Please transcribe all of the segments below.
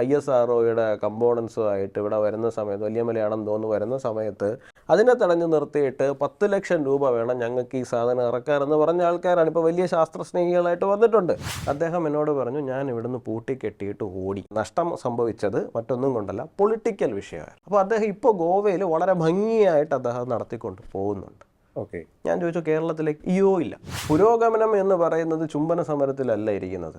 I S R ഒയുടെ കമ്പോണൻസുമായിട്ട് ഇവിടെ വരുന്ന സമയത്ത് വലിയ മലയാളം തോന്നു വരുന്ന സമയത്ത് അതിനെ തടഞ്ഞു നിർത്തിയിട്ട് പത്ത് ലക്ഷം രൂപ വേണം ഞങ്ങൾക്ക് ഈ സാധനം ഇറക്കാനെന്ന് പറഞ്ഞ ആൾക്കാരാണ്. ഇപ്പോൾ വലിയ ശാസ്ത്രസ്നേഹികളായിട്ട് വന്നിട്ടുണ്ട്. അദ്ദേഹം എന്നോട് പറഞ്ഞു ഞാൻ ഇവിടുന്ന് പൂട്ടിക്കെട്ടിയിട്ട് ഓടി. നഷ്ടം സംഭവിച്ചത് മറ്റൊന്നും കൊണ്ടല്ല പൊളിറ്റിക്കൽ വിഷയമാണ് അപ്പോൾ അദ്ദേഹം ഇപ്പോൾ ഗോവയിൽ വളരെ ഭംഗിയായിട്ട് അദ്ദേഹം നടത്തിക്കൊണ്ട് പോകുന്നുണ്ട്. ഓക്കെ. ഞാൻ ചോദിച്ചു കേരളത്തിലേക്ക്? ഇയോ ഇല്ല. പുരോഗമനം എന്ന് പറയുന്നത് ചുംബന സമരത്തിലല്ല ഇരിക്കുന്നത്.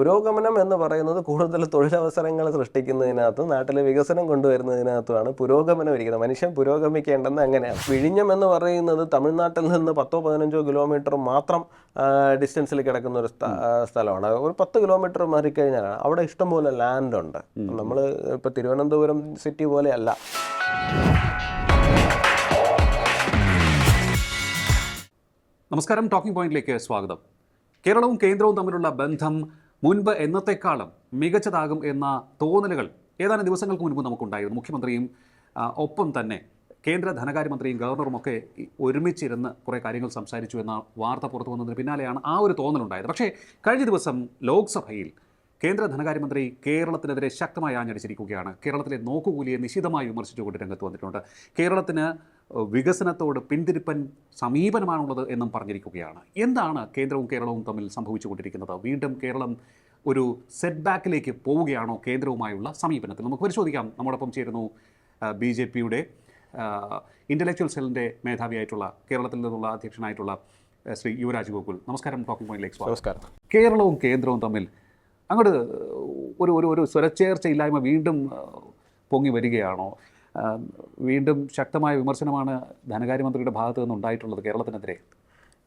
പുരോഗമനം എന്ന് പറയുന്നത് കൂടുതൽ തൊഴിലവസരങ്ങൾ സൃഷ്ടിക്കുന്നതിനകത്തും നാട്ടിലെ വികസനം കൊണ്ടുവരുന്നതിനകത്തുമാണ് പുരോഗമനം ഇരിക്കുന്നത്. മനുഷ്യൻ പുരോഗമിക്കേണ്ടെന്ന് അങ്ങനെയാണ് വിഴിഞ്ഞം എന്ന് പറയുന്നത് തമിഴ്നാട്ടിൽ നിന്ന് പത്തോ പതിനഞ്ചോ കിലോമീറ്റർ മാത്രം ഡിസ്റ്റൻസിൽ കിടക്കുന്ന ഒരു സ്ഥലമാണ്. ഒരു പത്ത് കിലോമീറ്റർ മാറിക്കഴിഞ്ഞാലാണ് അവിടെ ഇഷ്ടംപോലെ ലാൻഡ് ഉണ്ട്. നമ്മൾ ഇപ്പോൾ തിരുവനന്തപുരം സിറ്റി പോലെയല്ല. നമസ്കാരം. ടോക്കിംഗ് പോയിന്റിലേക്ക് സ്വാഗതം. കേരളവും കേന്ദ്രവും തമ്മിലുള്ള ബന്ധം മുൻപ് എന്നത്തെക്കാളും മികച്ചതാകും എന്ന തോന്നലുകൾ ഏതാനും ദിവസങ്ങൾക്ക് മുൻപ് നമുക്കുണ്ടായിരുന്നു. മുഖ്യമന്ത്രിയും ഒപ്പം തന്നെ കേന്ദ്ര ധനകാര്യമന്ത്രിയും ഗവർണറും ഒക്കെ ഈ ഒരുമിച്ചിരുന്ന് കുറേ കാര്യങ്ങൾ സംസാരിച്ചു എന്ന വാർത്ത പുറത്തു വന്നതിന് പിന്നാലെയാണ് ആ ഒരു തോന്നലുണ്ടായത്. പക്ഷേ കഴിഞ്ഞ ദിവസം ലോക്സഭയിൽ കേന്ദ്ര ധനകാര്യമന്ത്രി കേരളത്തിനെതിരെ ശക്തമായി ആഞ്ഞടിച്ചിരിക്കുകയാണ്. കേരളത്തിലെ നോക്കുകൂലിയെ നിശിതമായി വിമർശിച്ചുകൊണ്ട് രംഗത്ത് വന്നിട്ടുണ്ട്. കേരളത്തിന് വികസനത്തോട് പിന്തിരിപ്പൻ സമീപനമാണുള്ളത് എന്നും പറഞ്ഞിരിക്കുകയാണ്. എന്താണ് കേന്ദ്രവും കേരളവും തമ്മിൽ സംഭവിച്ചുകൊണ്ടിരിക്കുന്നത്? വീണ്ടും കേരളം ഒരു സെറ്റ് ബാക്കിലേക്ക് പോവുകയാണോ കേന്ദ്രവുമായുള്ള സമീപനത്തിൽ? നമുക്ക് പരിശോധിക്കാം. നമ്മോടൊപ്പം ചേരുന്നു ബി ജെ പിയുടെ ഇന്റലക്ച്വൽ സെല്ലിന്റെ മേധാവിയായിട്ടുള്ള കേരളത്തിൽ നിന്നുള്ള അധ്യക്ഷനായിട്ടുള്ള ശ്രീ യുവരാജ് ഗോകുൽ. നമസ്കാരം ടോക്കിംഗ് പോയിന്റിലേക്ക് നമസ്കാരം. കേരളവും കേന്ദ്രവും തമ്മിൽ അങ്ങോട്ട് ഒരു ഒരു ഒരു സ്വരച്ചേർച്ചയില്ലായ്മ വീണ്ടും പൊങ്ങി വരികയാണോ? വീണ്ടും ശക്തമായ വിമർശനമാണ് ധനകാര്യമന്ത്രിയുടെ ഭാഗത്ത് നിന്നുണ്ടായിട്ടുള്ളത് കേരളത്തിനെതിരെ.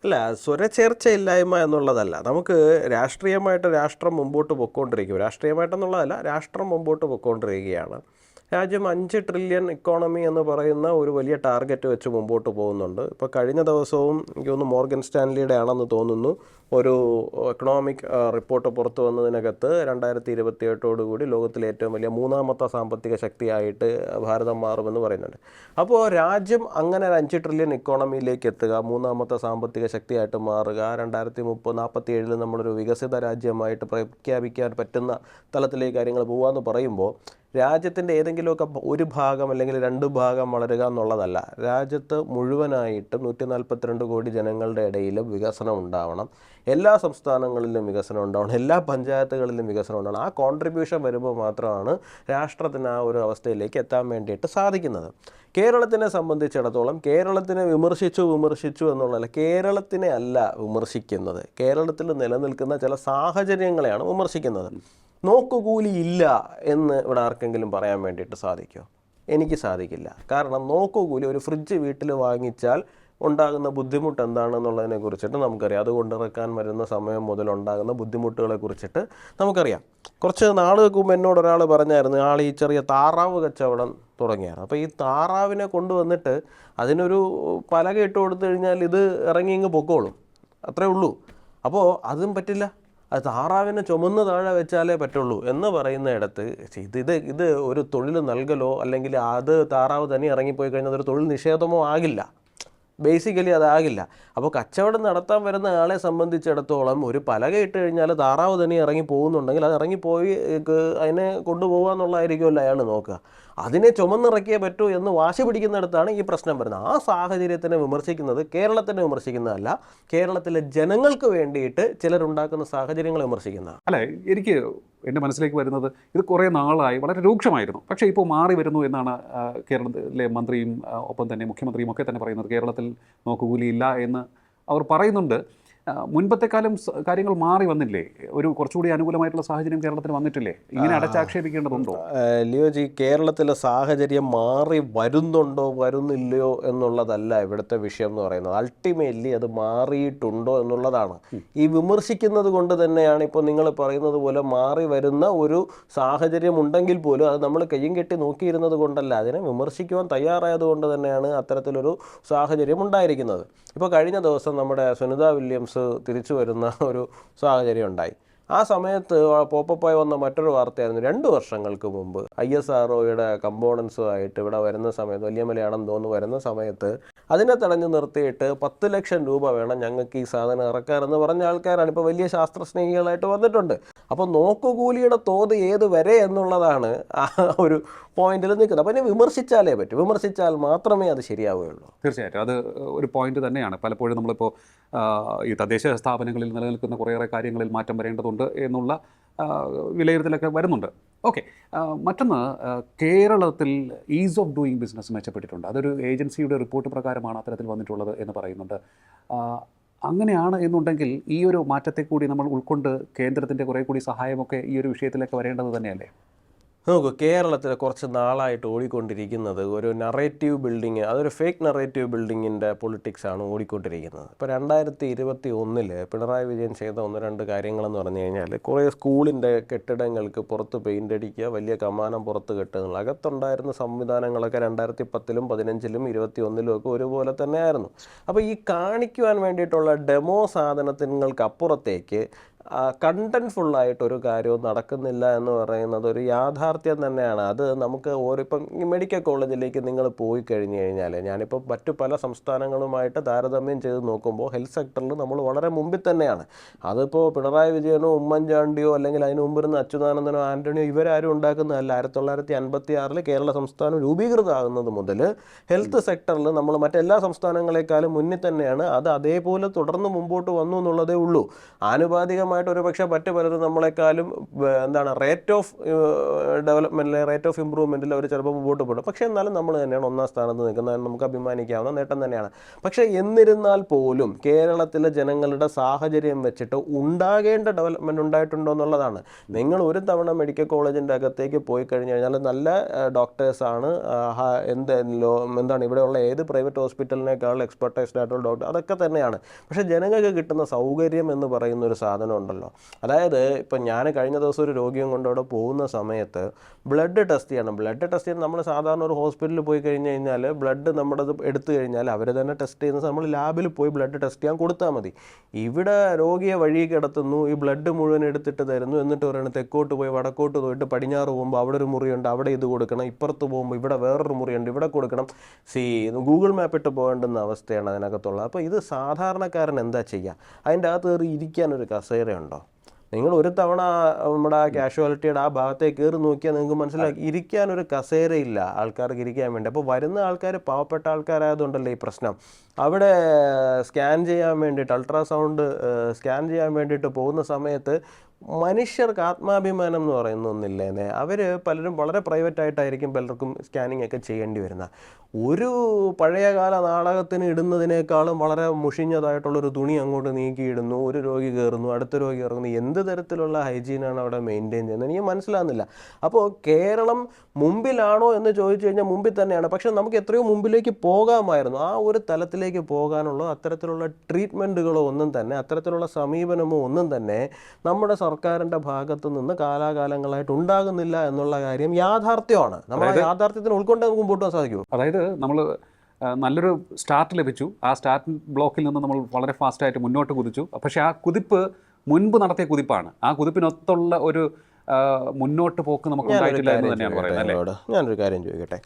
അല്ല സ്വരച്ചേർച്ചയില്ലായ്മ എന്നുള്ളതല്ല. നമുക്ക് രാഷ്ട്രീയമായിട്ട് രാഷ്ട്രം മുമ്പോട്ട് പൊയ്ക്കൊണ്ടിരിക്കും രാഷ്ട്രീയമായിട്ടെന്നുള്ളതല്ല രാഷ്ട്രം മുമ്പോട്ട് പൊയ്ക്കൊണ്ടിരിക്കുകയാണ് രാജ്യം അഞ്ച് ട്രില്യൺ ഇക്കോണമി എന്ന് പറയുന്ന ഒരു വലിയ ടാർഗറ്റ് വെച്ച് മുമ്പോട്ട് പോകുന്നുണ്ട്. ഇപ്പോൾ കഴിഞ്ഞ ദിവസവും എനിക്ക് തോന്നുന്നു മോർഗൻ സ്റ്റാൻലിയുടെ ആണെന്ന് തോന്നുന്നു. ഒരു എക്കണോമിക് റിപ്പോർട്ട് പുറത്തു വന്നതിനകത്ത് രണ്ടായിരത്തി ഇരുപത്തി എട്ടോടുകൂടി ലോകത്തിലെ ഏറ്റവും വലിയ മൂന്നാമത്തെ സാമ്പത്തിക ശക്തിയായിട്ട് ഭാരതം മാറുമെന്ന് പറയുന്നുണ്ട്. അപ്പോൾ രാജ്യം അങ്ങനെ ഒരു അഞ്ച് ട്രില്യൺ ഇക്കോണമിയിലേക്ക് എത്തുക മൂന്നാമത്തെ സാമ്പത്തിക ശക്തിയായിട്ട് മാറുക രണ്ടായിരത്തി മുപ്പത് നാൽപ്പത്തി ഏഴിൽ നമ്മളൊരു വികസിത രാജ്യമായിട്ട് പ്രഖ്യാപിക്കാൻ പറ്റുന്ന തലത്തിലേക്ക് കാര്യങ്ങൾ പോകാമെന്ന് പറയുമ്പോൾ രാജ്യത്തിന്റെ ഏതെങ്കിലുമൊക്കെ ഒരു ഭാഗം അല്ലെങ്കിൽ രണ്ട് ഭാഗം വളരുക എന്നുള്ളതല്ല. രാജ്യത്ത് മുഴുവനായിട്ടും നൂറ്റി നാൽപ്പത്തിരണ്ട് കോടി ജനങ്ങളുടെ ഇടയിലും വികസനം ഉണ്ടാവണം. എല്ലാ സംസ്ഥാനങ്ങളിലും വികസനം ഉണ്ടാവണം എല്ലാ പഞ്ചായത്തുകളിലും വികസനം ഉണ്ടാവണം. ആ കോൺട്രിബ്യൂഷൻ വരുമ്പോൾ മാത്രമാണ് രാഷ്ട്രത്തിന് ആ ഒരു അവസ്ഥയിലേക്ക് എത്താൻ വേണ്ടിയിട്ട് സാധിക്കുന്നത്. കേരളത്തിനെ സംബന്ധിച്ചിടത്തോളം കേരളത്തിനെ വിമർശിച്ചു വിമർശിച്ചു എന്നുള്ളതല്ല കേരളത്തിനെ അല്ല വിമർശിക്കുന്നത്. കേരളത്തിൽ നിലനിൽക്കുന്ന ചില സാഹചര്യങ്ങളെയാണ് വിമർശിക്കുന്നത്. നോക്കുകൂലി ഇല്ല എന്ന് ഇവിടെ ആർക്കെങ്കിലും പറയാൻ വേണ്ടിയിട്ട് സാധിക്കുമോ? എനിക്ക് സാധിക്കില്ല. കാരണം നോക്കുകൂലി ഒരു ഫ്രിഡ്ജ് വീട്ടിൽ വാങ്ങിച്ചാൽ ഉണ്ടാകുന്ന ബുദ്ധിമുട്ട് എന്താണെന്നുള്ളതിനെ കുറിച്ചിട്ട് നമുക്കറിയാം. അത് കൊണ്ടിറക്കാൻ വരുന്ന സമയം മുതൽ ഉണ്ടാകുന്ന ബുദ്ധിമുട്ടുകളെ കുറിച്ചിട്ട് നമുക്കറിയാം. കുറച്ച് നാളുകൾക്ക് മുമ്പ് എന്നോട് ഒരാൾ പറഞ്ഞായിരുന്നു ആൾ ഈ ചെറിയ താറാവ് കച്ചവടം തുടങ്ങിയായിരുന്നു അപ്പോൾ ഈ താറാവിനെ കൊണ്ടുവന്നിട്ട് അതിനൊരു പലക ഇട്ട് കൊടുത്തു കഴിഞ്ഞാൽ ഇത് ഇറങ്ങി ഇങ്ങ് പൊക്കോളും. അത്രേ ഉള്ളൂ. അപ്പോൾ അതും പറ്റില്ല. അത് താറാവിനെ ചുമന്ന് താഴെ വെച്ചാലേ പറ്റുള്ളൂ എന്ന് പറയുന്ന ഇടത്ത് ഇത് ഇത് ഇത് ഒരു തൊഴിൽ നൽകലോ അല്ലെങ്കിൽ അത് താറാവ് തന്നെ ഇറങ്ങിപ്പോയി കഴിഞ്ഞാൽ അതൊരു തൊഴിൽ നിഷേധമോ ആകില്ല. ബേസിക്കലി അതാകില്ല. അപ്പോൾ കച്ചവടം നടത്താൻ വരുന്ന ആളെ സംബന്ധിച്ചിടത്തോളം ഒരു പലക ഇട്ട് കഴിഞ്ഞാൽ താറാവ് തന്നെ ഇറങ്ങി പോകുന്നുണ്ടെങ്കിൽ അത് ഇറങ്ങിപ്പോയി അതിനെ കൊണ്ടുപോകുക എന്നുള്ളതായിരിക്കുമല്ലോ അയാൾ നോക്കുക. അതിനെ ചുമന്നിറക്കിയേ പറ്റൂ എന്ന് വാശി പിടിക്കുന്നിടത്താണ് ഈ പ്രശ്നം വരുന്നത്. ആ സാഹചര്യത്തിനെ വിമർശിക്കുന്നത് കേരളത്തിനെ വിമർശിക്കുന്നതല്ല കേരളത്തിലെ ജനങ്ങൾക്ക് വേണ്ടിയിട്ട് ചിലരുണ്ടാക്കുന്ന സാഹചര്യങ്ങളെ വിമർശിക്കുന്ന അല്ല എനിക്ക് എന്റെ മനസ്സിലേക്ക് വരുന്നത് ഇത് കുറേ നാളായി വളരെ രൂക്ഷമായിരുന്നു. പക്ഷേ ഇപ്പോൾ മാറി വരുന്നു എന്നാണ് കേരളത്തിലെ മന്ത്രിയും ഒപ്പം തന്നെ മുഖ്യമന്ത്രിയും ഒക്കെ തന്നെ പറയുന്നത്. കേരളത്തിൽ നോക്കുകൂലിയില്ല എന്ന് അവർ പറയുന്നുണ്ട്. മുൻപത്തെക്കാലം കാലം കാര്യങ്ങൾ മാറി വന്നില്ലേ? ഒരു കുറച്ചുകൂടി അനുകൂലമായിട്ടുള്ള സാഹചര്യം കേരളത്തിൽ വന്നിട്ടില്ലേ? ഇങ്ങനെ അടച്ചാക്ഷേപിക്കേണ്ടതുണ്ടോ? ലിയോജി കേരളത്തിലെ സാഹചര്യം മാറി വരുന്നുണ്ടോ വരുന്നില്ലയോ എന്നുള്ളതല്ല ഇവിടുത്തെ വിഷയം എന്ന് പറയുന്നത്. അൾട്ടിമേറ്റ്ലി അത് മാറിയിട്ടുണ്ടോ എന്നുള്ളതാണ്. ഈ വിമർശിക്കുന്നത് കൊണ്ട് തന്നെയാണ് ഇപ്പോൾ നിങ്ങൾ പറയുന്നത് പോലെ മാറി വരുന്ന ഒരു സാഹചര്യം ഉണ്ടെങ്കിൽ പോലും അത് നമ്മൾ കയ്യും കെട്ടി നോക്കിയിരുന്നത് കൊണ്ടല്ല. അതിനെ വിമർശിക്കുവാൻ തയ്യാറായത് കൊണ്ട് തന്നെയാണ് അത്തരത്തിലൊരു സാഹചര്യം ഉണ്ടായിരിക്കുന്നത്. ഇപ്പോൾ കഴിഞ്ഞ ദിവസം നമ്മുടെ സുനിത വില്യംസ് തിരിച്ചു വരുന്ന ഒരു സാഹചര്യം ഉണ്ടായി. ആ സമയത്ത് പോപ്പപ്പായി വന്ന മറ്റൊരു വാർത്തയായിരുന്നു. രണ്ട് വർഷങ്ങൾക്ക് മുമ്പ് ഐ എസ് ആർ ഒയുടെ കമ്പോണൻസുമായിട്ട് ഇവിടെ വരുന്ന സമയത്ത് വലിയ മലയാളം തോന്നുന്നു വരുന്ന സമയത്ത് അതിനെ തടഞ്ഞു നിർത്തിയിട്ട് പത്ത് ലക്ഷം രൂപ വേണം ഞങ്ങൾക്ക് ഈ സാധനം ഇറക്കാനെന്ന് പറഞ്ഞ ആൾക്കാരാണ്. ഇപ്പോൾ വലിയ ശാസ്ത്രസ്നേഹികളായിട്ട് വന്നിട്ടുണ്ട്. അപ്പോൾ നോക്കുകൂലിയുടെ തോത് ഏത് വരെ എന്നുള്ളതാണ് ആ ഒരു പോയിന്റിൽ നിൽക്കുന്നത്. അപ്പോൾ ഇനി വിമർശിച്ചാലേ പറ്റും. വിമർശിച്ചാൽ മാത്രമേ അത് ശരിയാവുകയുള്ളൂ. തീർച്ചയായിട്ടും. അത് ഒരു പോയിന്റ് തന്നെയാണ്. പലപ്പോഴും നമ്മളിപ്പോൾ ഈ തദ്ദേശ സ്ഥാപനങ്ങളിൽ നിലനിൽക്കുന്ന കുറേയേറെ കാര്യങ്ങളിൽ മാറ്റം വരേണ്ടതുണ്ട്. എന്നുള്ള വിലയിരുത്തലൊക്കെ വരുന്നുണ്ട്. ഓക്കെ മറ്റൊന്ന് കേരളത്തിൽ ഈസ് ഓഫ് ഡൂയിങ് ബിസിനസ് മെച്ചപ്പെട്ടിട്ടുണ്ട്. അതൊരു ഏജൻസിയുടെ റിപ്പോർട്ട് പ്രകാരമാണ് അത്തരത്തിൽ വന്നിട്ടുള്ളത് എന്ന് പറയുന്നുണ്ട്. അങ്ങനെയാണ് എന്നുണ്ടെങ്കിൽ ഈ ഒരു മാറ്റത്തെ കൂടി നമ്മൾ ഉൾക്കൊണ്ട് കേന്ദ്രത്തിന്റെ കുറേ കൂടി സഹായമൊക്കെ ഈ ഒരു വിഷയത്തിലൊക്കെ വരേണ്ടത് തന്നെയല്ലേ? നോക്കൂ കേരളത്തിൽ കുറച്ച് നാളായിട്ട് ഓടിക്കൊണ്ടിരിക്കുന്നത് ഒരു നറേറ്റീവ് ബിൽഡിങ് അതൊരു ഫേക്ക് നറേറ്റീവ് ബിൽഡിങ്ങിന്റെ പൊളിറ്റിക്സാണ് ഓടിക്കൊണ്ടിരിക്കുന്നത്. ഇപ്പോൾ രണ്ടായിരത്തി ഇരുപത്തി ഒന്നിൽ പിണറായി വിജയൻ ചെയ്ത ഒന്ന് രണ്ട് കാര്യങ്ങളെന്ന് പറഞ്ഞു കഴിഞ്ഞാൽ കുറേ സ്കൂളിന്റെ കെട്ടിടങ്ങൾക്ക് പുറത്ത് പെയിന്റ് അടിക്കുക വലിയ കമാനം പുറത്ത് കെട്ടുക അകത്തുണ്ടായിരുന്ന സംവിധാനങ്ങളൊക്കെ രണ്ടായിരത്തി പത്തിലും പതിനഞ്ചിലും ഇരുപത്തി ഒന്നിലും ഒക്കെ ഒരുപോലെ തന്നെയായിരുന്നു. അപ്പോൾ ഈ കാണിക്കുവാൻ വേണ്ടിയിട്ടുള്ള ഡെമോ സാധനങ്ങൾക്ക് കണ്ടൻഫുള്ളായിട്ട് ഒരു കാര്യവും നടക്കുന്നില്ല എന്ന് പറയുന്നത് ഒരു യാഥാർത്ഥ്യം തന്നെയാണ്. അത് നമുക്ക് ഓരോപ്പം മെഡിക്കൽ കോളേജിലേക്ക് നിങ്ങൾ പോയി കഴിഞ്ഞു കഴിഞ്ഞാൽ ഞാനിപ്പോൾ മറ്റു പല സംസ്ഥാനങ്ങളുമായിട്ട് താരതമ്യം ചെയ്ത് നോക്കുമ്പോൾ ഹെൽത്ത് സെക്ടറിൽ നമ്മൾ വളരെ മുമ്പിൽ തന്നെയാണ്. അതിപ്പോൾ പിണറായി വിജയനോ ഉമ്മൻചാണ്ടിയോ അല്ലെങ്കിൽ അതിന് മുമ്പിരുന്ന അച്യുതാനന്ദനോ ആന്റണിയോ ഇവരാരും ഉണ്ടാക്കുന്നതല്ല. ആയിരത്തി തൊള്ളായിരത്തി അൻപത്തി ആറിൽ കേരള സംസ്ഥാനം രൂപീകൃതമാകുന്നത് മുതൽ ഹെൽത്ത് സെക്ടറിൽ നമ്മൾ മറ്റെല്ലാ സംസ്ഥാനങ്ങളെക്കാളും മുന്നിൽ തന്നെയാണ്. അത് അതേപോലെ തുടർന്ന് മുമ്പോട്ട് വന്നു എന്നുള്ളതേ ഉള്ളൂ. ആനുപാതികമായിട്ട് ഒരു പക്ഷേ മറ്റ് പലരും നമ്മളെക്കാളും എന്താണ് റേറ്റ് ഓഫ് ഡെവലപ്മെന്റിലെ റേറ്റ് ഓഫ് ഇമ്പ്രൂവ്മെന്റിൽ അവർ ചിലപ്പോൾ മുമ്പോട്ട് പോകും പക്ഷേ എന്നാലും നമ്മൾ തന്നെയാണ് ഒന്നാം സ്ഥാനത്ത് നിൽക്കുന്നത്. നമുക്ക് അഭിമാനിക്കാവുന്ന നേട്ടം തന്നെയാണ്. പക്ഷേ എന്നിരുന്നാൽ പോലും കേരളത്തിലെ ജനങ്ങളുടെ സാഹചര്യം വെച്ചിട്ട് ഉണ്ടാകേണ്ട ഡെവലപ്മെന്റ് ഉണ്ടായിട്ടുണ്ടോ എന്നുള്ളതാണ്. നിങ്ങൾ ഒരു തവണ മെഡിക്കൽ കോളേജിന്റെ അകത്തേക്ക് പോയി കഴിഞ്ഞ് കഴിഞ്ഞാൽ നല്ല ഡോക്ടേഴ്സാണ് എന്ത് എന്താണ് ഇവിടെയുള്ള ഏത് പ്രൈവറ്റ് ഹോസ്പിറ്റലിനേക്കാൾ എക്സ്പെർട്ടൈസ്ഡ് ആയിട്ടുള്ള ഡോക്ടർ അതൊക്കെ തന്നെയാണ്. പക്ഷേ ജനങ്ങൾക്ക് കിട്ടുന്ന സൗകര്യം എന്ന് പറയുന്ന ഒരു സാധനം ഉണ്ടല്ലോ. അതായത് ഇപ്പം ഞാൻ കഴിഞ്ഞ ദിവസം ഒരു രോഗിയും കൊണ്ട് അവിടെ പോകുന്ന സമയത്ത് ബ്ലഡ് ടെസ്റ്റ് ചെയ്യണം. ബ്ലഡ് ടെസ്റ്റ് ചെയ്യാൻ നമ്മൾ സാധാരണ ഒരു ഹോസ്പിറ്റലിൽ പോയി കഴിഞ്ഞ് കഴിഞ്ഞാൽ ബ്ലഡ് നമ്മുടെ എടുത്തു കഴിഞ്ഞാൽ അവർ തന്നെ ടെസ്റ്റ് ചെയ്യുന്ന നമ്മൾ ലാബിൽ പോയി ബ്ലഡ് ടെസ്റ്റ് ചെയ്യാൻ കൊടുത്താൽ മതി. ഇവിടെ രോഗിയെ വഴി കിടത്തുന്നു. ഈ ബ്ലഡ് മുഴുവൻ എടുത്തിട്ട് തരുന്നു. എന്നിട്ട് പറയുന്നത് തെക്കോട്ട് പോയി വടക്കോട്ട് പോയിട്ട് പടിഞ്ഞാറ് പോകുമ്പോൾ അവിടെ ഒരു മുറിയുണ്ട്. അവിടെ ഇത് കൊടുക്കണം. ഇപ്പുറത്ത് പോകുമ്പോൾ ഇവിടെ വേറൊരു മുറിയുണ്ട്. ഇവിടെ കൊടുക്കണം. സി ഗൂഗിൾ മാപ്പ് ഇട്ട് പോകേണ്ടുന്ന അവസ്ഥയാണ് അതിനകത്തുള്ളത്. അപ്പോൾ ഇത് സാധാരണക്കാരൻ എന്താ ചെയ്യുക? അതിന്റെ അകത്ത് കയറി ഇരിക്കാനൊരു കസേരയുണ്ടോ നിങ്ങൾ ഒരു തവണ നമ്മുടെ കാഷ്വാലിറ്റിയുടെ ആ ഭാഗത്തേക്ക് കയറി നോക്കിയാൽ നിങ്ങൾക്ക് മനസ്സിലാക്കി ഇരിക്കാൻ ഒരു കസേരയില്ല ആൾക്കാർക്ക് ഇരിക്കാൻ വേണ്ടി. അപ്പോൾ വരുന്ന ആൾക്കാർ പാവപ്പെട്ട ആൾക്കാരായതുകൊണ്ടല്ലേ ഈ പ്രശ്നം? അവിടെ സ്കാൻ ചെയ്യാൻ വേണ്ടിയിട്ട് അൾട്രാസൗണ്ട് സ്കാൻ ചെയ്യാൻ വേണ്ടിയിട്ട് പോകുന്ന സമയത്ത് മനുഷ്യർക്ക് ആത്മാഭിമാനം എന്ന് പറയുന്ന ഒന്നില്ലേന്നെ അവർ പലരും വളരെ പ്രൈവറ്റ് ആയിട്ടായിരിക്കും പലർക്കും സ്കാനിങ് ഒക്കെ ചെയ്യേണ്ടി വരുന്നത് ഒരു പഴയകാല നാടകത്തിന് ഇടുന്നതിനേക്കാളും വളരെ മുഷിഞ്ഞതായിട്ടുള്ളൊരു തുണി അങ്ങോട്ട് നീക്കിയിടുന്നു ഒരു രോഗി കയറുന്നു അടുത്ത രോഗി ഇറങ്ങുന്നു. എന്ത് തരത്തിലുള്ള ഹൈജീനാണ് അവിടെ മെയിന്റെയിൻ ചെയ്യുന്നത്? എനിക്ക് മനസ്സിലാകുന്നില്ല. അപ്പോൾ കേരളം മുമ്പിലാണോ എന്ന് ചോദിച്ചു കഴിഞ്ഞാൽ മുമ്പിൽ തന്നെയാണ്. പക്ഷെ നമുക്ക് എത്രയോ മുമ്പിലേക്ക് പോകാമായിരുന്നു. ആ ഒരു തലത്തിലേക്ക് പോകാനുള്ള അത്തരത്തിലുള്ള ട്രീറ്റ്മെന്റുകളോ ഒന്നും തന്നെ അത്തരത്തിലുള്ള സമീപനമോ ഒന്നും തന്നെ നമ്മുടെ സർക്കാരിന്റെ ഭാഗത്തു നിന്ന് കാലാകാലങ്ങളായിട്ട് ഉണ്ടാകുന്നില്ല എന്നുള്ള കാര്യം യാഥാർത്ഥ്യമാണ്. നമ്മൾ യാഥാർത്ഥ്യത്തിന് ഉൾക്കൊണ്ട് നമുക്ക് മുമ്പോട്ട് പോകാൻ സാധിക്കും അതായത് നമ്മൾ നല്ലൊരു സ്റ്റാർട്ട് ലഭിച്ചു. ആ സ്റ്റാർട്ട് ബ്ലോക്കിൽ നിന്ന് നമ്മൾ വളരെ ഫാസ്റ്റായിട്ട് മുന്നോട്ട് കുതിച്ചു. പക്ഷേ ആ കുതിപ്പ് മുൻപ് നടത്തിയ കുതിപ്പാണ്. ആ കുതിപ്പിനൊത്തുള്ള ഒരു മുന്നോട്ട് പോക്ക് നമുക്ക് ഉണ്ടായിട്ടില്ല എന്ന് തന്നെയാണ് പറയുന്നത് ഞാനൊരു കാര്യം ചോദിക്കട്ടെ?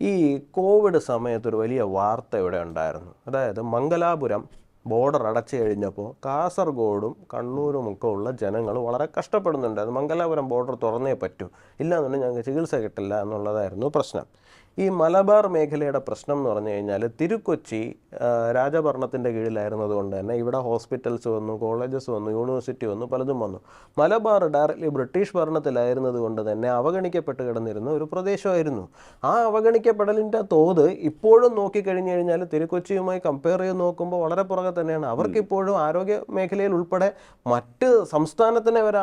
ഈ കോവിഡ് സമയത്തൊരു വലിയ വാർത്ത ഇവിടെ ഉണ്ടായിരുന്നു. അതായത് മംഗലാപുരം ബോർഡർ അടച്ചു കഴിഞ്ഞപ്പോൾ കാസർഗോഡും കണ്ണൂരും ഒക്കെ ഉള്ള ജനങ്ങൾ വളരെ കഷ്ടപ്പെടുന്നുണ്ടായിരുന്നു മംഗലാപുരം ബോർഡർ തുറന്നേ പറ്റൂ. ഇല്ലാന്നുണ്ടെങ്കിൽ ഞങ്ങൾക്ക് ചികിത്സ കിട്ടില്ല എന്നുള്ളതായിരുന്നു പ്രശ്നം. ഈ മലബാർ മേഖലയുടെ പ്രശ്നം എന്ന് പറഞ്ഞു കഴിഞ്ഞാൽ തിരുക്കൊച്ചി രാജഭരണത്തിന്റെ കീഴിലായിരുന്നത് കൊണ്ട് തന്നെ ഇവിടെ ഹോസ്പിറ്റൽസ് വന്നു കോളേജസ് വന്നു യൂണിവേഴ്സിറ്റി വന്നു പലതും വന്നു. മലബാർ ഡയറക്റ്റ്ലി ബ്രിട്ടീഷ് ഭരണത്തിലായിരുന്നത് കൊണ്ട് തന്നെ അവഗണിക്കപ്പെട്ട് കിടന്നിരുന്ന ഒരു പ്രദേശമായിരുന്നു. ആ അവഗണിക്കപ്പെടലിന്റെ തോത് ഇപ്പോഴും നോക്കിക്കഴിഞ്ഞു കഴിഞ്ഞാൽ തിരുക്കൊച്ചിയുമായി കമ്പയർ ചെയ്ത് നോക്കുമ്പോൾ വളരെ പുറകെ തന്നെയാണ്. അവർക്കിപ്പോഴും ആരോഗ്യ മേഖലയിൽ ഉൾപ്പെടെ മറ്റ് സംസ്ഥാനത്തിനെ അവർ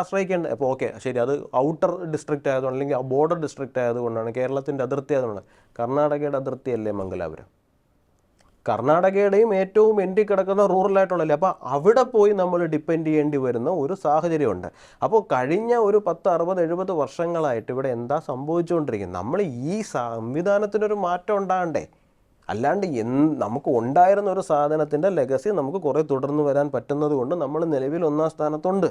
ആശ്രയിക്കേണ്ട അപ്പോൾ ഓക്കെ ശരി അത് ഔട്ടർ ഡിസ്ട്രിക്റ്റ് ആയതുകൊണ്ട് അല്ലെങ്കിൽ ബോർഡർ ഡിസ്ട്രിക്റ്റ് ആയതുകൊണ്ടാണ് കേരളത്തിന്റെ അതിർത്തി ആയതുകൊണ്ട് കർണാടകയുടെ അതിർത്തിയല്ലേ മംഗലാപുരം? കർണാടകയുടെയും ഏറ്റവും എൻഡി കിടക്കുന്ന റൂറലായിട്ടുള്ളല്ലേ? അപ്പോൾ അവിടെ പോയി നമ്മൾ ഡിപ്പെൻഡ് ചെയ്യേണ്ടി വരുന്ന ഒരു സാഹചര്യമുണ്ട്. അപ്പോൾ കഴിഞ്ഞ ഒരു പത്ത് അറുപത് എഴുപത് വർഷങ്ങളായിട്ട് ഇവിടെ എന്താ സംഭവിച്ചുകൊണ്ടിരിക്കുന്നത്? നമ്മൾ ഈ സംവിധാനത്തിനൊരു മാറ്റം ഉണ്ടാകണ്ടേ? അല്ലാണ്ട് എൻ നമുക്ക് ഉണ്ടായിരുന്ന ഒരു സാധനത്തിന്റെ ലെഗസി നമുക്ക് കുറേ തുടർന്ന് വരാൻ പറ്റുന്നത് കൊണ്ട് നമ്മൾ നിലവിൽ ഒന്നാം സ്ഥാനത്തുണ്ട്.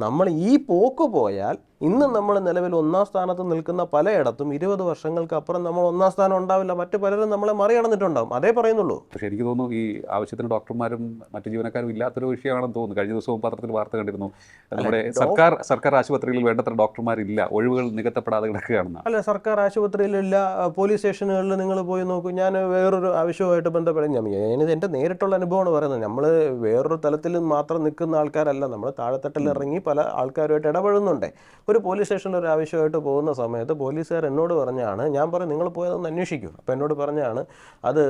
നമ്മൾ ഈ പോക്ക് പോയാൽ ഇന്ന് നമ്മൾ നിലവിൽ ഒന്നാം സ്ഥാനത്ത് നിൽക്കുന്ന പലയിടത്തും ഇരുപത് വർഷങ്ങൾക്ക് അപ്പുറം നമ്മൾ ഒന്നാം സ്ഥാനം ഉണ്ടാവില്ല. മറ്റു പലരും നമ്മളെ മറികടന്നിട്ടുണ്ടാവും. അതേ പറയുന്നുള്ളൂ. പക്ഷേ എനിക്ക് തോന്നുന്നു ഈ ആവശ്യത്തിന് ഡോക്ടർമാരും മറ്റു ജീവനക്കാരും ഇല്ലാത്തൊരു വിഷയമാണെന്ന് തോന്നുന്നു. കഴിഞ്ഞ ദിവസവും പത്രത്തിൽ വാർത്ത കണ്ടിരുന്നു. നമ്മുടെ സർക്കാർ സർക്കാർ ആശുപത്രികളിൽ വേണ്ടത്ര ഡോക്ടർമാരില്ല. ഒഴിവുകൾ നികത്തപ്പെടാതെ കിടക്കുകയാണെന്ന് അല്ല സർക്കാർ ആശുപത്രിയിലില്ല പോലീസ് സ്റ്റേഷനുകളിൽ നിങ്ങൾ പോയി നോക്കൂ. ഞാൻ വേറൊരു ആവശ്യവുമായിട്ട് ബന്ധപ്പെട്ട് ഞാൻ എന്റെ നേരിട്ടുള്ള അനുഭവമാണ് പറയുന്നത്. നമ്മൾ വേറൊരു തലത്തിൽ മാത്രം നിൽക്കുന്ന ആൾക്കാരല്ല. നമ്മൾ താഴെത്തട്ടിൽ ഇറങ്ങി പല ആൾക്കാരുമായിട്ട് ഇടപെടുന്നുണ്ട് ഒരു പോലീസ് സ്റ്റേഷനിൽ ഒരു ആവശ്യമായിട്ട് പോകുന്ന സമയത്ത് പോലീസുകാർ എന്നോട് പറഞ്ഞാണ് ഞാൻ പറഞ്ഞു നിങ്ങൾ പോയതൊന്ന് അന്വേഷിക്കൂ. അപ്പോൾ എന്നോട് പറഞ്ഞാണ് അത്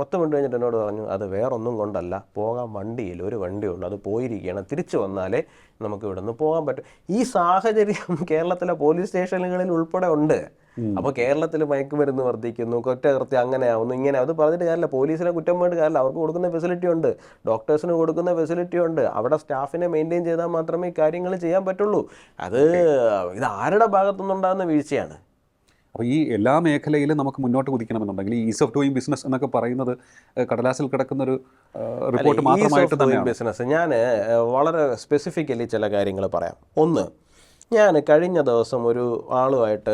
പത്ത് മിനിറ്റ് കഴിഞ്ഞിട്ട് എന്നോട് പറഞ്ഞു അത് വേറൊന്നും കൊണ്ടല്ല. പോകാൻ വണ്ടിയിൽ ഒരു വണ്ടിയുള്ളൂ അത് പോയിരിക്കുകയാണ്. തിരിച്ചു വന്നാലേ നമുക്ക് ഇവിടെ നിന്ന് പോകാൻ പറ്റും. ഈ സാഹചര്യം കേരളത്തിലെ പോലീസ് സ്റ്റേഷനുകളിൽ ഉൾപ്പെടെ ഉണ്ട്. അപ്പോൾ കേരളത്തിൽ മയക്കുമരുന്ന് വർദ്ധിക്കുന്നു കുറ്റകൃത്യം അങ്ങനെ ആവുന്നു ഇങ്ങനെ. അത് പറഞ്ഞിട്ട് കാര്യമില്ല. പോലീസിനെ കുറ്റം വേണ്ട കാര്യമില്ല. അവർക്ക് കൊടുക്കുന്ന ഫെസിലിറ്റി ഉണ്ട്. ഡോക്ടേഴ്സിന് കൊടുക്കുന്ന ഫെസിലിറ്റി ഉണ്ട്. അവിടെ സ്റ്റാഫിനെ മെയിന്റെയിൻ ചെയ്താൽ മാത്രമേ ഈ കാര്യങ്ങൾ ചെയ്യാൻ പറ്റുള്ളൂ. അത് ഇത് ആരുടെ ഭാഗത്തുനിന്നുണ്ടാകുന്ന വീഴ്ചയാണ്? അപ്പോൾ ഈ എല്ലാ മേഖലയിലും നമുക്ക് മുന്നോട്ട് കുതിക്കണമെന്നുണ്ടെങ്കിൽ ഈസ് ഓഫ് ഡൂയിങ് ബിസിനസ് എന്നൊക്കെ പറയുന്നത് കടലാസിൽ കിടക്കുന്ന ഒരു റിപ്പോർട്ട് മാത്രമായിട്ട് തന്നെ ബിസിനസ് ഞാൻ വളരെ സ്പെസിഫിക്കലി ചില കാര്യങ്ങൾ പറയാം. ഒന്ന് ഞാൻ കഴിഞ്ഞ ദിവസം ഒരു ആളുമായിട്ട്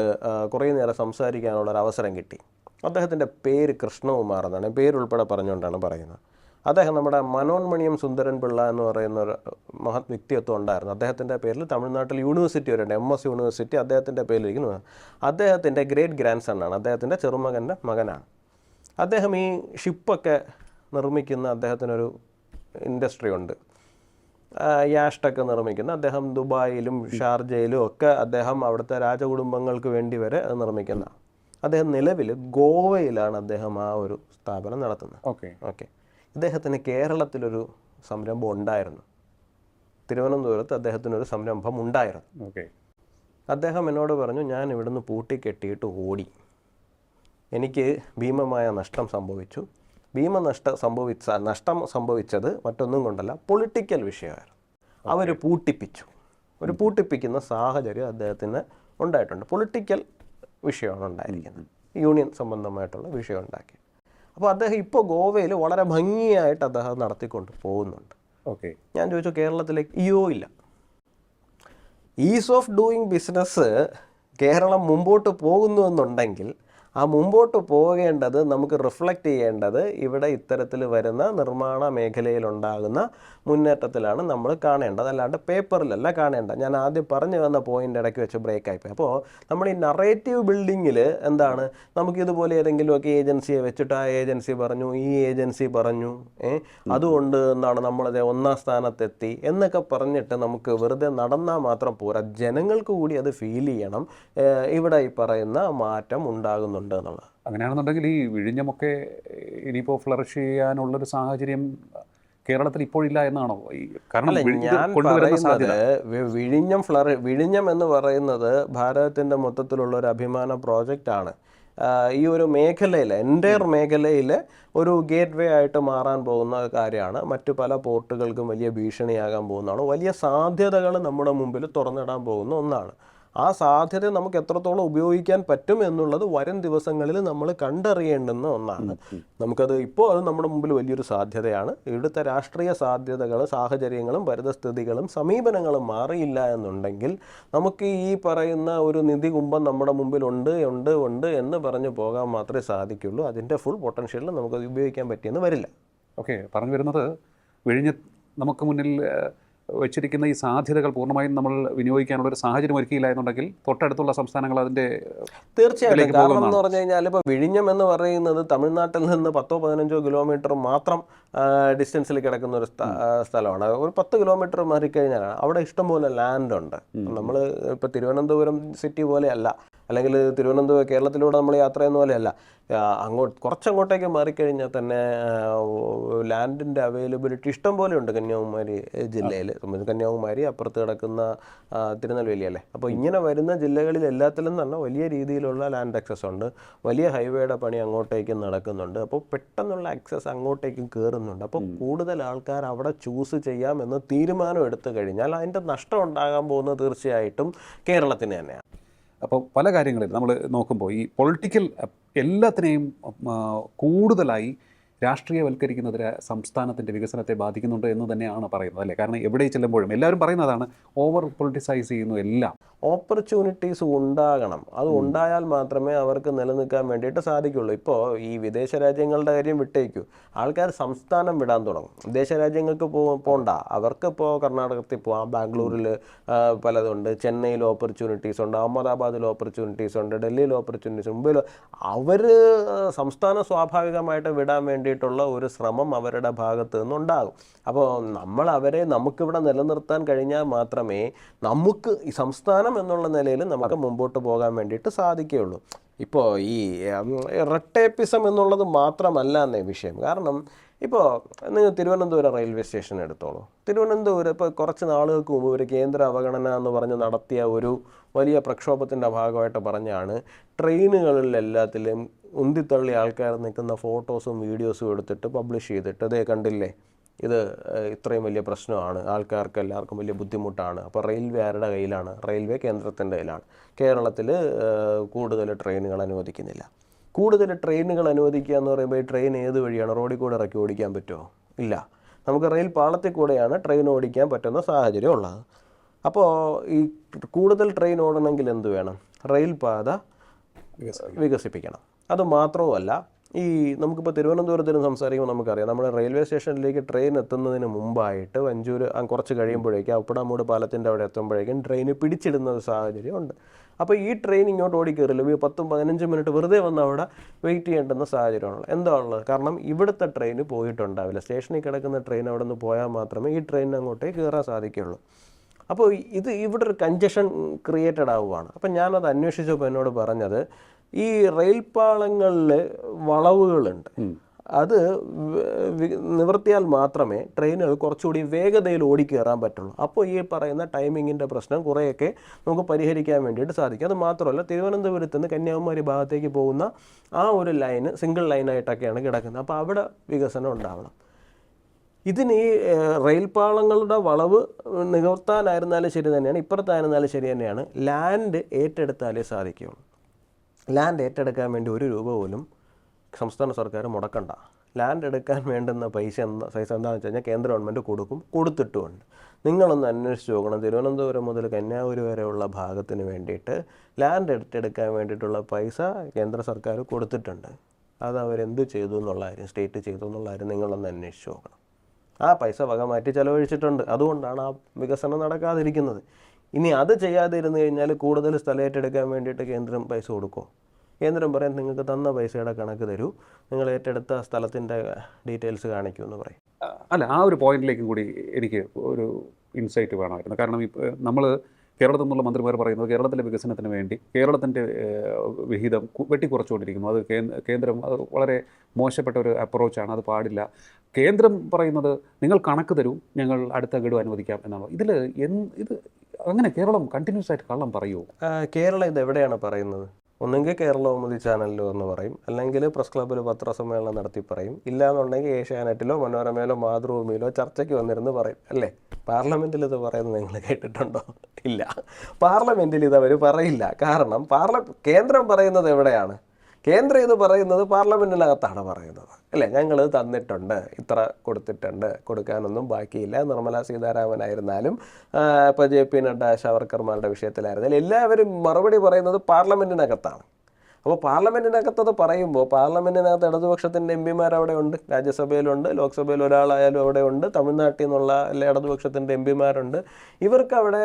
കുറേ നേരം സംസാരിക്കാനുള്ള ഒരു അവസരം കിട്ടി. അദ്ദേഹത്തിന്റെ പേര് കൃഷ്ണകുമാർ എന്നാണ്. പേരുൾപ്പെടെ പറഞ്ഞുകൊണ്ടാണ് പറയുന്നത്. അദ്ദേഹം നമ്മുടെ മനോന്മണിയം സുന്ദരൻ പിള്ള എന്ന് പറയുന്ന ഒരു മഹത് വ്യക്തിത്വം ഉണ്ടായിരുന്നു. അദ്ദേഹത്തിന്റെ പേരിൽ തമിഴ്നാട്ടിൽ യൂണിവേഴ്സിറ്റി വരെയുണ്ട് എം എസ് യൂണിവേഴ്സിറ്റി അദ്ദേഹത്തിന്റെ പേരിലിരിക്കുന്നു. അദ്ദേഹത്തിന്റെ ഗ്രേറ്റ് ഗ്രാൻഡ് സണ്ണാണ് അദ്ദേഹത്തിന്റെ ചെറുമകന്റെ മകനാണ്. അദ്ദേഹം ഈ ഷിപ്പൊക്കെ നിർമ്മിക്കുന്ന അദ്ദേഹത്തിനൊരു ഇൻഡസ്ട്രി ഉണ്ട്. യാഷ്ടൊക്കെ നിർമ്മിക്കുന്ന. അദ്ദേഹം ദുബായിലും ഷാർജയിലും ഒക്കെ അദ്ദേഹം അവിടുത്തെ രാജകുടുംബങ്ങൾക്ക് വേണ്ടി വരെ അത് നിർമ്മിക്കുന്ന. അദ്ദേഹം നിലവിൽ ഗോവയിലാണ് അദ്ദേഹം ആ ഒരു സ്ഥാപനം നടത്തുന്നത്. ഓക്കെ. ഓക്കെ. ഇദ്ദേഹത്തിന് കേരളത്തിലൊരു സംരംഭം ഉണ്ടായിരുന്നു. തിരുവനന്തപുരത്ത് അദ്ദേഹത്തിനൊരു സംരംഭം ഉണ്ടായിരുന്നു. ഓക്കെ. അദ്ദേഹം എന്നോട് പറഞ്ഞു ഞാൻ ഇവിടുന്ന് പൂട്ടിക്കെട്ടിയിട്ട് ഓടി. എനിക്ക് ഭീമമായ നഷ്ടം സംഭവിച്ചു. ഭീമനഷ്ട സംഭവിച്ച നഷ്ടം സംഭവിച്ചത് മറ്റൊന്നും കൊണ്ടല്ല പൊളിറ്റിക്കൽ വിഷയമായിരുന്നു. അവർ പൂട്ടിപ്പിച്ചു. ഒരു പൂട്ടിപ്പിക്കുന്ന സാഹചര്യം അദ്ദേഹത്തിന് ഉണ്ടായിട്ടുണ്ട്. പൊളിറ്റിക്കൽ വിഷയമാണ് ഉണ്ടായിരിക്കുന്നത്. യൂണിയൻ സംബന്ധമായിട്ടുള്ള വിഷയം ഉണ്ടാക്കി. അപ്പോൾ അദ്ദേഹം ഇപ്പോൾ ഗോവയിൽ വളരെ ഭംഗിയായിട്ട് അദ്ദേഹം നടത്തിക്കൊണ്ട് പോകുന്നുണ്ട്. ഓക്കെ ഞാൻ ചോദിച്ചു കേരളത്തിലേക്ക് ഇയോ ഇല്ല. Ease of doing business Keralam മുമ്പോട്ട് പോകുന്നു എന്നുണ്ടെങ്കിൽ ആ മുമ്പോട്ട് പോകേണ്ടത് നമുക്ക് റിഫ്ലക്റ്റ് ചെയ്യേണ്ടത് ഇവിടെ ഇത്തരത്തിൽ വരുന്ന നിർമ്മാണ മേഖലയിലുണ്ടാകുന്ന മുന്നേറ്റത്തിലാണ് നമ്മൾ കാണേണ്ടത്. അല്ലാണ്ട് പേപ്പറിലല്ല കാണേണ്ട. ഞാൻ ആദ്യം പറഞ്ഞു വന്ന പോയിന്റ് ഇടയ്ക്ക് വെച്ച് ബ്രേക്ക് ആയിപ്പോയി അപ്പോൾ നമ്മൾ ഈ നറേറ്റീവ് ബിൽഡിങ്ങിൽ എന്താണ്? നമുക്ക് ഇതുപോലെ ഏതെങ്കിലുമൊക്കെ ഏജൻസിയെ വെച്ചിട്ട് ആ ഏജൻസി പറഞ്ഞു ഈ ഏജൻസി പറഞ്ഞു ഏ? അതുകൊണ്ട് എന്താണ് നമ്മളത് ഒന്നാം സ്ഥാനത്തെത്തി എന്നൊക്കെ പറഞ്ഞിട്ട് നമുക്ക് വെറുതെ നടന്നാൽ മാത്രം പോരാ. ജനങ്ങൾക്ക് കൂടി അത് ഫീൽ ചെയ്യണം. ഇവിടെ ഈ പറയുന്ന മാറ്റം ഉണ്ടാകുന്നുണ്ട്. എന്നുള്ളത് അങ്ങനെയാണെന്നുണ്ടെങ്കിൽ ഈ വിഴിഞ്ഞമൊക്കെ ഇനിയിപ്പോൾ ഫ്ലറിഷ് ചെയ്യാനുള്ളൊരു സാഹചര്യം കേരളത്തിൽ ഇപ്പോഴില്ല എന്നാണോ? ഈ കാരണം ഞാൻ പറയുന്നത് വിഴിഞ്ഞം ഫ്ലറി വിഴിഞ്ഞം എന്ന് പറയുന്നത് ഭാരതത്തിന്റെ മൊത്തത്തിലുള്ള ഒരു അഭിമാന പ്രോജക്റ്റ് ആണ്. ഈ ഒരു മേഖലയിൽ എന്റയർ മേഖലയിൽ ഒരു ഗേറ്റ് വേ ആയിട്ട് മാറാൻ പോകുന്ന കാര്യമാണ്. മറ്റു പല പോർട്ടുകൾക്കും വലിയ ഭീഷണിയാകാൻ പോകുന്നതാണ്. വലിയ സാധ്യതകൾ നമ്മുടെ മുമ്പിൽ തുറന്നിടാൻ പോകുന്ന ഒന്നാണ്. ആ സാധ്യത നമുക്ക് എത്രത്തോളം ഉപയോഗിക്കാൻ പറ്റും എന്നുള്ളത് വരും ദിവസങ്ങളിൽ നമ്മൾ കണ്ടറിയേണ്ടുന്ന ഒന്നാണ്. നമുക്കത് ഇപ്പോൾ അത് നമ്മുടെ മുമ്പിൽ വലിയൊരു സാധ്യതയാണ്. ഇവിടുത്തെ രാഷ്ട്രീയ സാധ്യതകൾ സാഹചര്യങ്ങളും പരിതസ്ഥിതികളും സമീപനങ്ങളും മാറിയില്ല എന്നുണ്ടെങ്കിൽ നമുക്ക് ഈ പറയുന്ന ഒരു നിധി കുംഭം നമ്മുടെ മുമ്പിൽ ഉണ്ട് ഉണ്ട് ഉണ്ട് എന്ന് പറഞ്ഞു പോകാൻ മാത്രമേ സാധിക്കുള്ളൂ. അതിന്റെ ഫുൾ പൊട്ടൻഷ്യലിൽ നമുക്കത് ഉപയോഗിക്കാൻ പറ്റിയെന്ന് വരില്ല. ഓക്കെ പറഞ്ഞു വരുന്നത് വിഴിഞ്ഞ നമുക്ക് മുന്നിൽ വെച്ചിരിക്കുന്ന ഈ സാധ്യതകൾ പൂർണമായും നമ്മൾ വിനിയോഗിക്കാനുള്ള ഒരു സാഹചര്യം ഒരുക്കിയില്ല എന്നുണ്ടെങ്കിൽ തൊട്ടടുത്തുള്ള സംസ്ഥാനങ്ങൾ അതിന്റെ തീർച്ചയായിട്ടും കാരണം എന്ന്. പറഞ്ഞു കഴിഞ്ഞാൽ ഇപ്പോൾ വിഴിഞ്ഞം എന്ന് പറയുന്നത് തമിഴ്നാട്ടിൽ നിന്ന് പത്തോ പതിനഞ്ചോ കിലോമീറ്റർ മാത്രം ഡിസ്റ്റൻസിൽ കിടക്കുന്ന ഒരു സ്ഥ- സ്ഥലമാണ്. ഒരു പത്ത് കിലോമീറ്റർ മാറിക്കഴിഞ്ഞാലാണ് അവിടെ ഇഷ്ടംപോലെ ലാൻഡ് ഉണ്ട്. നമ്മൾ ഇപ്പോൾ തിരുവനന്തപുരം സിറ്റി പോലെയല്ല. അല്ലെങ്കിൽ തിരുവനന്തപുരം കേരളത്തിലൂടെ നമ്മൾ യാത്ര ചെയ്യുന്ന പോലെയല്ല. അങ്ങോട്ട് കുറച്ചങ്ങോട്ടേക്ക് മാറിക്കഴിഞ്ഞാൽ തന്നെ ലാൻഡിന്റെ അവൈലബിലിറ്റി ഇഷ്ടം പോലെ ഉണ്ട് കന്യാകുമാരി ജില്ലയിൽ കന്യാകുമാരി അപ്പുറത്ത് കിടക്കുന്ന തിരുനെൽവേലി അല്ലേ? അപ്പോൾ ഇങ്ങനെ വരുന്ന ജില്ലകളിൽ എല്ലാത്തിലും തന്നെ വലിയ രീതിയിലുള്ള ലാൻഡ് ആക്സസ് ഉണ്ട്. വലിയ ഹൈവേയുടെ പണി അങ്ങോട്ടേക്കും നടക്കുന്നുണ്ട്. അപ്പോൾ പെട്ടെന്നുള്ള ആക്സസ് അങ്ങോട്ടേക്കും കയറുന്നുണ്ട് അപ്പോൾ കൂടുതൽ ആൾക്കാർ അവിടെ ചൂസ് ചെയ്യാം എന്ന് തീരുമാനം എടുത്തു കഴിഞ്ഞാൽ അതിന്റെ നഷ്ടം ഉണ്ടാകാൻ പോകുന്നത് തീർച്ചയായിട്ടും കേരളത്തിന് തന്നെയാണ്. അപ്പോൾ പല കാര്യങ്ങളിൽ നമ്മൾ നോക്കുമ്പോൾ ഈ പൊളിറ്റിക്കൽ എല്ലാത്തിനെയും കൂടുതലായി രാഷ്ട്രീയവൽക്കരിക്കുന്നത് സംസ്ഥാനത്തിന്റെ വികസനത്തെ ബാധിക്കുന്നുണ്ട് എന്ന് തന്നെയാണ് പറയുന്നത് അല്ലേ? കാരണം എവിടെ ചെല്ലുമ്പോഴും എല്ലാവരും പറയുന്നതാണ് ഓവർ പൊളിറ്റിസൈസ് ചെയ്യുന്നു എല്ലാം. ഓപ്പർച്യൂണിറ്റീസ് ഉണ്ടാകണം. അത് ഉണ്ടായാൽ മാത്രമേ അവർക്ക് നിലനിൽക്കാൻ വേണ്ടിയിട്ട് സാധിക്കുള്ളൂ. ഇപ്പോൾ ഈ വിദേശ രാജ്യങ്ങളുടെ കാര്യം വിട്ടേക്കൂ. ആൾക്കാർ സംസ്ഥാനം വിടാൻ തുടങ്ങും. വിദേശ രാജ്യങ്ങൾക്ക് പോ പോണ്ട. അവർക്ക് ഇപ്പോൾ കർണാടകത്തിൽ പോവാം ബാംഗ്ലൂരിൽ പലതുണ്ട്. ചെന്നൈയിൽ ഓപ്പർച്യൂണിറ്റീസ് ഉണ്ട് അഹമ്മദാബാദിൽ ഓപ്പർച്യൂണിറ്റീസ് ഉണ്ട് ഡൽഹിയിൽ ഓപ്പർച്യൂണിറ്റീസ് മുംബൈയിൽ. അവർ സംസ്ഥാനം സ്വാഭാവികമായിട്ട് വിടാൻ വേണ്ടിയിട്ടുള്ള ഒരു ശ്രമം അവരുടെ ഭാഗത്ത് നിന്നുണ്ടാകും. അപ്പോൾ നമ്മൾ അവരെ നമുക്കിവിടെ നിലനിർത്താൻ കഴിഞ്ഞാൽ മാത്രമേ നമുക്ക് ഈ സംസ്ഥാനം എന്നുള്ള നിലയിൽ നമുക്ക് മുമ്പോട്ട് പോകാൻ വേണ്ടിയിട്ട് സാധിക്കുകയുള്ളൂ. ഇപ്പോൾ ഈ റട്ടേപ്പിസം എന്നുള്ളത് മാത്രമല്ല എന്നേ വിഷയം. കാരണം ഇപ്പോൾ നിങ്ങൾ തിരുവനന്തപുരം റെയിൽവേ സ്റ്റേഷൻ എടുത്തോളൂ. തിരുവനന്തപുരം ഇപ്പോൾ കുറച്ച് നാളുകൾക്ക് മുമ്പ് ഒരു കേന്ദ്ര അവഗണന എന്ന് പറഞ്ഞ് നടത്തിയ ഒരു വലിയ പ്രക്ഷോഭത്തിന്റെ ഭാഗമായിട്ട് പറഞ്ഞാണ് ട്രെയിനുകളിൽ എല്ലാത്തിലും ഉന്തിത്തള്ളി ആൾക്കാർ നിൽക്കുന്ന ഫോട്ടോസും വീഡിയോസും എടുത്തിട്ട് പബ്ലിഷ് ചെയ്തിട്ട് അതേ കണ്ടില്ലേ? ഇത് ഇത്രയും വലിയ പ്രശ്നമാണ്. ആൾക്കാർക്ക് എല്ലാവർക്കും വലിയ ബുദ്ധിമുട്ടാണ്. അപ്പോൾ റെയിൽവേ ആരുടെ കയ്യിലാണ്. റെയിൽവേ കേന്ദ്രത്തിന്റെ കയ്യിലാണ്. കേരളത്തിൽ കൂടുതൽ ട്രെയിനുകൾ അനുവദിക്കുന്നില്ല. കൂടുതൽ ട്രെയിനുകൾ അനുവദിക്കുക എന്ന് പറയുമ്പോൾ ഈ ട്രെയിൻ ഏത് വഴിയാണ്? റോഡിൽ കൂടെ ഇറക്കി ഓടിക്കാൻ പറ്റുമോ? ഇല്ല. നമുക്ക് റെയിൽ പാളത്തിൽ കൂടെയാണ് ട്രെയിൻ ഓടിക്കാൻ പറ്റുന്ന സാഹചര്യം ഉള്ളത്. അപ്പോൾ ഈ കൂടുതൽ ട്രെയിൻ ഓടണമെങ്കിൽ എന്ത് വേണം? റെയിൽ പാത വികസിപ്പിക്കണം. അത് മാത്രവുമല്ല ഈ നമുക്കിപ്പോൾ തിരുവനന്തപുരത്തിന് സംസാരിക്കുമ്പോൾ നമുക്കറിയാം നമ്മുടെ റെയിൽവേ സ്റ്റേഷനിലേക്ക് ട്രെയിൻ എത്തുന്നതിന് മുമ്പായിട്ട് വഞ്ചൂർ കുറച്ച് കഴിയുമ്പോഴേക്കും അപ്പടാമൂട് പാലത്തിന്റെ അവിടെ എത്തുമ്പോഴേക്കും ട്രെയിൻ പിടിച്ചിടുന്ന ഒരു സാഹചര്യം ഉണ്ട് അപ്പോൾ ഈ ട്രെയിൻ ഇങ്ങോട്ട് ഓടിക്കയറില്ല ഈ പത്തും പതിനഞ്ചും മിനിറ്റ് വെറുതെ വന്ന് അവിടെ വെയിറ്റ് ചെയ്യേണ്ടുന്ന സാഹചര്യമാണുള്ളത്. എന്താ ഉള്ളത് കാരണം ഇവിടുത്തെ ട്രെയിൻ പോയിട്ടുണ്ടാവില്ല. സ്റ്റേഷനിൽ കിടക്കുന്ന ട്രെയിൻ അവിടെ നിന്ന് പോയാൽ മാത്രമേ ഈ ട്രെയിനിന് അങ്ങോട്ടേക്ക് കയറാൻ സാധിക്കുകയുള്ളൂ. അപ്പോൾ ഇത് ഇവിടെ ഒരു കഞ്ചഷൻ ക്രിയേറ്റഡ് ആവുകയാണ്. അപ്പം ഞാനത് അന്വേഷിച്ചപ്പോൾ എന്നോട് പറഞ്ഞത് ഈ റെയിൽ പാളങ്ങളിൽ വളവുകളുണ്ട് അത് നിവർത്തിയാൽ മാത്രമേ ട്രെയിനുകൾ കുറച്ചുകൂടി വേഗതയിൽ ഓടിക്കയറാൻ പറ്റുള്ളൂ. അപ്പോൾ ഈ പറയുന്ന ടൈമിങ്ങിന്റെ പ്രശ്നം കുറേയൊക്കെ നമുക്ക് പരിഹരിക്കാൻ വേണ്ടിയിട്ട് സാധിക്കും. അത് മാത്രമല്ല തിരുവനന്തപുരത്ത് നിന്ന് കന്യാകുമാരി ഭാഗത്തേക്ക് പോകുന്ന ആ ഒരു ലൈന് സിംഗിൾ ലൈനായിട്ടൊക്കെയാണ് കിടക്കുന്നത്. അപ്പോൾ അവിടെ വികസനം ഉണ്ടാവണം. ഇതിന് ഈ റെയിൽ പാളങ്ങളുടെ വളവ് നികർത്താനായിരുന്നാലും ശരി തന്നെയാണ് ഇപ്പുറത്തായിരുന്നാലും ശരി തന്നെയാണ് ലാൻഡ് ഏറ്റെടുത്താലേ സാധിക്കുകയുള്ളൂ. ലാൻഡ് ഏറ്റെടുക്കാൻ വേണ്ടി ഒരു രൂപ പോലും സംസ്ഥാന സർക്കാർ മുടക്കണ്ട. ലാൻഡ് എടുക്കാൻ വേണ്ടുന്ന പൈസ എന്താ പൈസ എന്താണെന്ന് വെച്ച് കഴിഞ്ഞാൽ കേന്ദ്ര ഗവൺമെന്റ് കൊടുക്കും കൊടുത്തിട്ടുമുണ്ട്. നിങ്ങളൊന്ന് അന്വേഷിച്ച് നോക്കണം. തിരുവനന്തപുരം മുതൽ കന്യാകുമാരി വരെയുള്ള ഭാഗത്തിന് വേണ്ടിയിട്ട് ലാൻഡ് ഏറ്റെടുക്കാൻ വേണ്ടിയിട്ടുള്ള പൈസ കേന്ദ്ര സർക്കാർ കൊടുത്തിട്ടുണ്ട്. അത് അവരെന്ത് ചെയ്തു എന്നുള്ള കാര്യം സ്റ്റേറ്റ് ചെയ്തു എന്നുള്ള കാര്യം നിങ്ങളൊന്ന് അന്വേഷിച്ച് നോക്കണം. ആ പൈസ വക മാറ്റി ചിലവഴിച്ചിട്ടുണ്ട്. അതുകൊണ്ടാണ് ആ വികസനം നടക്കാതിരിക്കുന്നത്. ഇനി അത് ചെയ്യാതിരുന്നു കഴിഞ്ഞാൽ കൂടുതൽ സ്ഥലം ഏറ്റെടുക്കാൻ വേണ്ടിയിട്ട് കേന്ദ്രം പൈസ കൊടുക്കും. കേന്ദ്രം പറയാൻ നിങ്ങൾക്ക് തന്ന പൈസയുടെ കണക്ക് തരൂ. നിങ്ങൾ ഏറ്റെടുത്ത സ്ഥലത്തിന്റെ ഡീറ്റെയിൽസ് കാണിക്കൂ എന്ന് പറയും. അല്ല ആ ഒരു പോയിന്റിലേക്കും കൂടി എനിക്ക് ഒരു ഇൻസൈറ്റ് വേണമായിരുന്നു. കാരണം ഇപ്പോൾ നമ്മൾ കേരളത്തിൽ നിന്നുള്ള മന്ത്രിമാർ പറയുന്നത് കേരളത്തിലെ വികസനത്തിന് വേണ്ടി കേരളത്തിന്റെ വിഹിതം വെട്ടിക്കുറച്ചുകൊണ്ടിരിക്കുന്നു. അത് കേന്ദ്രം അത് വളരെ മോശപ്പെട്ട ഒരു അപ്രോച്ചാണ്. അത് പാടില്ല. കേന്ദ്രം പറയുന്നത് നിങ്ങൾ കണക്ക് തരൂ. ഞങ്ങൾ അടുത്ത ഗഡു അനുവദിക്കാം എന്നാണ്. ഇതിൽ ഇത് അങ്ങനെ കേരളം കണ്ടിന്യൂസ് ആയിട്ട് കള്ളം പറയുമോ കേരളം ഇത് എവിടെയാണ് പറയുന്നത്? ഒന്നെങ്കിൽ കേരളകൗമുദി ചാനലിലോ എന്ന് പറയും. അല്ലെങ്കിൽ പ്രസ് ക്ലബ്ബിൽ പത്രസമ്മേളനം നടത്തി പറയും. ഇല്ലാന്നുണ്ടെങ്കിൽ ഏഷ്യാനെറ്റിലോ മനോരമയിലോ മാതൃഭൂമിയിലോ ചർച്ചയ്ക്ക് വന്നിരുന്ന് പറയും. അല്ലേ? പാർലമെന്റിൽ ഇത് പറയുന്നത് നിങ്ങൾ കേട്ടിട്ടുണ്ടോ? ഇല്ല. പാർലമെന്റിൽ ഇത് അവർ പറയില്ല. കാരണം പാർല കേന്ദ്രം പറയുന്നത് എവിടെയാണ്? കേന്ദ്രം ഇത് പറയുന്നത് പാർലമെന്റിനകത്താണ് പറയുന്നത്. അല്ലേ? ഞങ്ങൾ തന്നിട്ടുണ്ട്. ഇത്ര കൊടുത്തിട്ടുണ്ട്. കൊടുക്കാനൊന്നും ബാക്കിയില്ല. നിർമ്മല സീതാരാമനായിരുന്നാലും ഇപ്പോൾ ജെ പി നഡ്ഡ ഷവർക്കർമാരുടെ വിഷയത്തിലായിരുന്നാലും എല്ലാവരും മറുപടി പറയുന്നത് പാർലമെന്റിനകത്താണ് അപ്പോൾ പാർലമെന്റിനകത്തത് പറയുമ്പോൾ പാർലമെന്റിനകത്ത് ഇടതുപക്ഷത്തിന്റെ എം പിമാർ അവിടെ ഉണ്ട് രാജ്യസഭയിലുണ്ട് ലോക്സഭയിൽ ഒരാളായാലും അവിടെ ഉണ്ട് തമിഴ്നാട്ടിൽ നിന്നുള്ള ഇടതുപക്ഷത്തിന്റെ എം പിമാരുണ്ട്. ഇവർക്ക് അവിടെ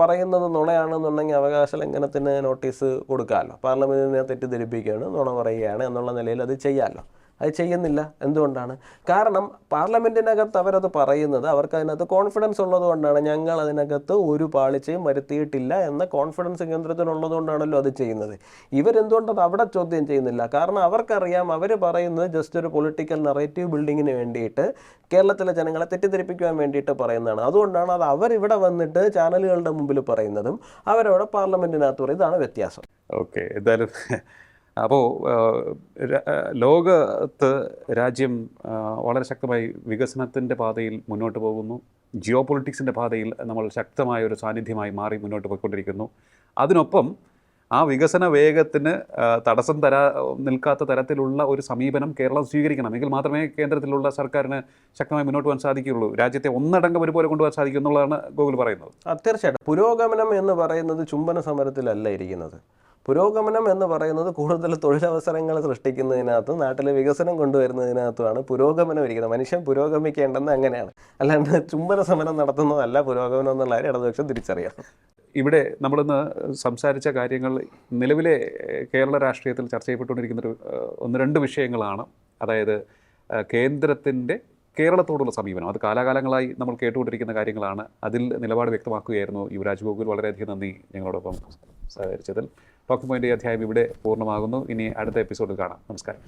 പറയുന്നത് നുണയാണെന്നുണ്ടെങ്കിൽ അവകാശ ലംഘനത്തിന് നോട്ടീസ് കൊടുക്കാമല്ലോ. പാർലമെന്റിനെ തെറ്റിദ്ധരിപ്പിക്കുകയാണ് നുണ പറയുകയാണ് എന്നുള്ള നിലയിൽ അത് ചെയ്യാമല്ലോ. അത് ചെയ്യുന്നില്ല. എന്തുകൊണ്ടാണ്? കാരണം പാർലമെന്റിനകത്ത് അവരത് പറയുന്നത് അവർക്ക് അതിനകത്ത് കോൺഫിഡൻസ് ഉള്ളതുകൊണ്ടാണ് ഞങ്ങൾ അതിനകത്ത് ഒരു പാളിച്ചയും വരുത്തിയിട്ടില്ല എന്ന കോൺഫിഡൻസ് കേന്ദ്രത്തിനുള്ളത് കൊണ്ടാണല്ലോ അത് ചെയ്യുന്നത്. ഇവരെന്തുകൊണ്ടത് അവിടെ ചോദ്യം ചെയ്യുന്നില്ല? കാരണം അവർക്കറിയാം അവർ പറയുന്നത് ജസ്റ്റ് ഒരു പൊളിറ്റിക്കൽ നറേറ്റീവ് ബിൽഡിങ്ങിന് വേണ്ടിയിട്ട് കേരളത്തിലെ ജനങ്ങളെ തെറ്റിദ്ധരിപ്പിക്കുവാൻ വേണ്ടിയിട്ട് പറയുന്നതാണ്. അതുകൊണ്ടാണ് അത് അവരിവിടെ വന്നിട്ട് ചാനലുകളുടെ മുമ്പിൽ പറയുന്നതും അവരവിടെ പാർലമെന്റിനകത്ത് പറയും ഇതാണ് വ്യത്യാസം. ഓക്കെ എന്തായാലും അപ്പോൾ ലോകത്ത് രാജ്യം വളരെ ശക്തമായി വികസനത്തിന്റെ പാതയിൽ മുന്നോട്ട് പോകുന്നു. ജിയോ പൊളിറ്റിക്സിന്റെ പാതയിൽ നമ്മൾ ശക്തമായ ഒരു സാന്നിധ്യമായി മാറി മുന്നോട്ട് പോയിക്കൊണ്ടിരിക്കുന്നു. അതിനൊപ്പം ആ വികസന വേഗത്തിന് തടസ്സം തരാ നിൽക്കാത്ത തരത്തിലുള്ള ഒരു സമീപനം കേരളം സ്വീകരിക്കണം. എങ്കിൽ മാത്രമേ കേന്ദ്രത്തിലുള്ള സർക്കാരിന് ശക്തമായി മുന്നോട്ട് പോകാൻ സാധിക്കുകയുള്ളൂ. രാജ്യത്തെ ഒന്നടങ്കം ഒരുപോലെ കൊണ്ടുപോകാൻ സാധിക്കും എന്നുള്ളതാണ് ഗോകുൽ പറയുന്നത്. തീർച്ചയായിട്ടും. പുരോഗമനം എന്ന് പറയുന്നത് ചുംബന സമരത്തിലല്ല ഇരിക്കുന്നത്. പുരോഗമനം എന്ന് പറയുന്നത് കൂടുതൽ തൊഴിലവസരങ്ങൾ സൃഷ്ടിക്കുന്നതിനകത്തും നാട്ടിലെ വികസനം കൊണ്ടുവരുന്നതിനകത്തുമാണ് പുരോഗമനം ഇരിക്കുന്നത്. മനുഷ്യൻ പുരോഗമിക്കേണ്ടെന്ന് അങ്ങനെയാണ്. അല്ലാണ്ട് ചുംബന സമരം നടത്തുന്നതല്ല പുരോഗമനം എന്നുള്ള കാര്യം ഇടതുപക്ഷം തിരിച്ചറിയാം ഇവിടെ നമ്മളിന്ന് സംസാരിച്ച കാര്യങ്ങൾ നിലവിലെ കേരള രാഷ്ട്രീയത്തിൽ ചർച്ച ചെയ്യപ്പെട്ടുകൊണ്ടിരിക്കുന്ന ഒരു ഒന്ന് രണ്ട് വിഷയങ്ങളാണ്. അതായത് കേന്ദ്രത്തിന്റെ കേരളത്തോടുള്ള സമീപനം. അത് കാലാകാലങ്ങളായി നമ്മൾ കേട്ടുകൊണ്ടിരിക്കുന്ന കാര്യങ്ങളാണ്. അതിൽ നിലപാട് വ്യക്തമാക്കുകയായിരുന്നു യുവരാജ് ഗോകുൽ. വളരെയധികം നന്ദി ഞങ്ങളോടൊപ്പം സഹകരിച്ചതിൽ. ടോക്കിംഗ് പോയിന്റ് അധ്യായം ഇവിടെ പൂർണമാകുന്നു. ഇനി അടുത്ത എപ്പിസോഡിൽ കാണാം. നമസ്കാരം.